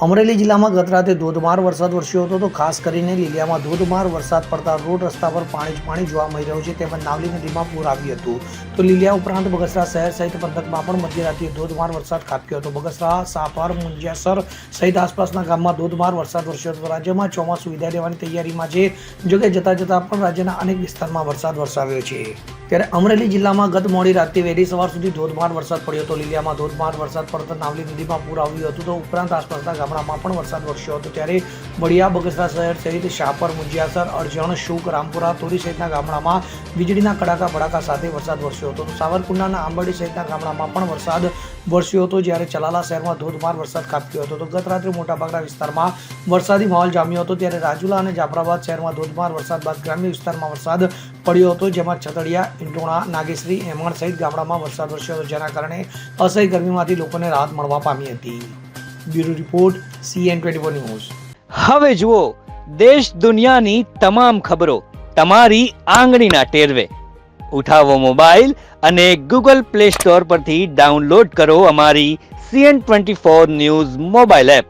અમરેલી જિલ્લામાં ગત રાતે ધોધમાર વરસાદ વરસ્યો હતો તો ખાસ કરીને લીલિયામાં ધોધમાર વરસાદ પડતા રોડ રસ્તા પર પાણી જ પાણી જોવા મળી રહ્યું છે. તેમજ નાવલી નદીમાં પૂર આવ્યું હતું. તો લીલિયા ઉપરાંત બગસરા શહેર સહિત પંથકમાં પણ મધ્યરાત્રિએ ધોધમાર વરસાદ ખાબક્યો હતો. બગસરા, સાપર, મુંજિયાસર સહિત આસપાસના ગામમાં ધોધમાર વરસાદ વરસ્યો હતો. રાજ્યમાં ચોમાસું વિદાય લેવાની તૈયારીમાં છે. જોકે જતા જતા પણ રાજ્યના અનેક વિસ્તારમાં વરસાદ વરસાવ્યો છે. ત્યારે અમરેલી જિલ્લામાં ગત મોડી રાતથી વહેલી સવાર સુધી ધોધમાર વરસાદ પડ્યો હતો. લીલિયામાં ધોધમાર વરસાદ પડતા નાવલી નદીમાં પૂર આવ્યું હતું તો ઉપરાંત આસપાસના ગામડામાં પણ વરસાદ વરસ્યો હતો. ત્યારે બળિયા બગસરા શહેર સહિત શાપર મુંજિયાસર, અરજણ, શુક, રામપુરા તોરી સહિતના ગામડામાં વીજળીના કડાકા ભડાકા સાથે વરસાદ વરસ્યો હતો. તો સાવરકુંડલાના આંબરડી સહિતના ગામડામાં પણ વરસાદ વરસ્યો હતો જ્યારે ચલાલા શહેરમાં ધોધમાર વરસાદ ખાબક્યો હતો. તો ગત રાત્રે મોટાભાગના વિસ્તારમાં વરસાદી માહોલ જામ્યો હતો. ત્યારે રાજુલા અને જાફરાબાદ શહેરમાં ધોધમાર વરસાદ બાદ ગ્રામ્ય વિસ્તારમાં વરસાદ પડ્યો હતો, જેમાં છતડિયા ઇંટોણા નાગેશ્રી, હેમણ સહિત ગામડામાં વરસાદ વરસ્યો હતો, જેના કારણે અસહ્ય ગરમીમાંથી લોકોને રાહત મળવા પામી હતી. Bureau report CN twenty four news. હવે જુઓ, દેશ દુનિયાની તમામ ખબરો તમારી આંગળીના ટેરવે. ઉઠાવો મોબાઈલ અને ગૂગલ પ્લે સ્ટોર પરથી ડાઉનલોડ કરો અમારી CN twenty four news mobile app.